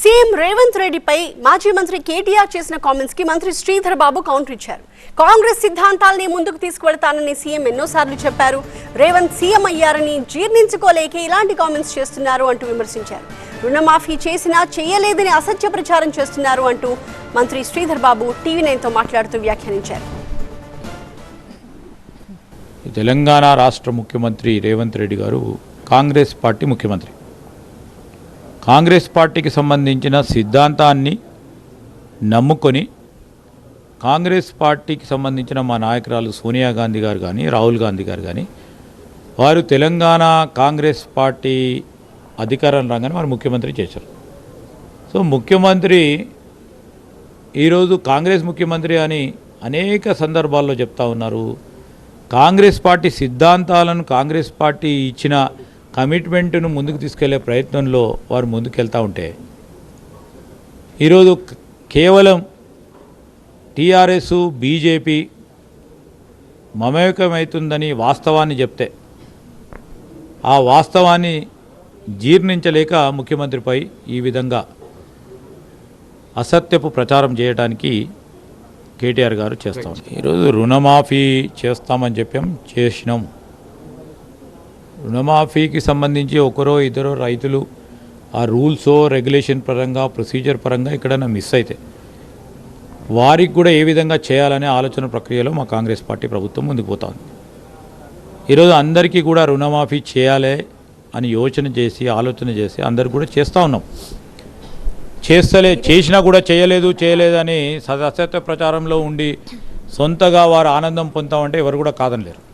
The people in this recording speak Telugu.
సీఎం రేవంత్ రెడ్డిపై మాజీ మంత్రి కేటీఆర్ చేసిన కామెంట్స్కి మంత్రి శ్రీధర్ బాబు కౌంటర్ ఇచ్చారు. కాంగ్రెస్ సిద్ధాంతాల్ని ముందుకు తీసుకువెళతానని సీఎం ఎన్నోసార్లు చెప్పారు. రేవంత్ సీఎం అయ్యారని జీర్ణించుకోలేక ఇలాంటి కామెంట్స్ చేస్తున్నారు అంటూ విమర్శించారు. రుణమాఫీ చేసినా చేయలేదని అసత్య ప్రచారం చేస్తున్నారు అంటూ మంత్రి శ్రీధర్ బాబు టీవీ నైన్తో మాట్లాడుతూ వ్యాఖ్యానించారు. తెలంగాణ రాష్ట్ర ముఖ్యమంత్రి రేవంత్ రెడ్డి గారు కాంగ్రెస్ పార్టీ ముఖ్యమంత్రి. కాంగ్రెస్ పార్టీకి సంబంధించిన సిద్ధాంతాన్ని నమ్ముకొని కాంగ్రెస్ పార్టీకి సంబంధించిన మా నాయకురాలు సోనియా గాంధీ గారు కానీ రాహుల్ గాంధీ గారు కానీ వారు తెలంగాణ కాంగ్రెస్ పార్టీ అధికారం రాగానే వారు ముఖ్యమంత్రి చేశారు. సో ముఖ్యమంత్రి ఈరోజు కాంగ్రెస్ ముఖ్యమంత్రి అని అనేక సందర్భాల్లో చెప్తా ఉన్నారు. కాంగ్రెస్ పార్టీ సిద్ధాంతాలను కాంగ్రెస్ పార్టీ ఇచ్చిన కమిట్మెంట్ను ముందుకు తీసుకెళ్ళే ప్రయత్నంలో వారు ముందుకెళ్తూ ఉంటే ఈరోజు కేవలం టీఆర్ఎస్ బీజేపీ మమేకమవుతుందని వాస్తవాన్ని చెప్తే ఆ వాస్తవాన్ని జీర్ణించలేక ముఖ్యమంత్రిపై ఈ విధంగా అసత్యపు ప్రచారం చేయడానికి కేటీఆర్ గారు చేస్తాం ఈరోజు రుణమాఫీ చేస్తామని చెప్పాం చేసినాం. రుణమాఫీకి సంబంధించి ఒకరో ఇద్దరో రైతులు ఆ రూల్సో రెగ్యులేషన్ పరంగా ప్రొసీజర్ పరంగా ఎక్కడైనా మిస్ అయితే వారికి కూడా ఏ విధంగా చేయాలనే ఆలోచన ప్రక్రియలో మా కాంగ్రెస్ పార్టీ ప్రభుత్వం ముందుకు పోతుంది ఈరోజు అందరికీ కూడా రుణమాఫీ చేయాలి అని యోచన చేసి ఆలోచన చేసి అందరు కూడా చేస్తూ ఉన్నాం. చేస్తలే చేసినా కూడా చేయలేదు చేయలేదని స- ప్రచారంలో ఉండి సొంతగా వారు ఆనందం పొందామంటే ఎవరు కూడా కాదనలేరు.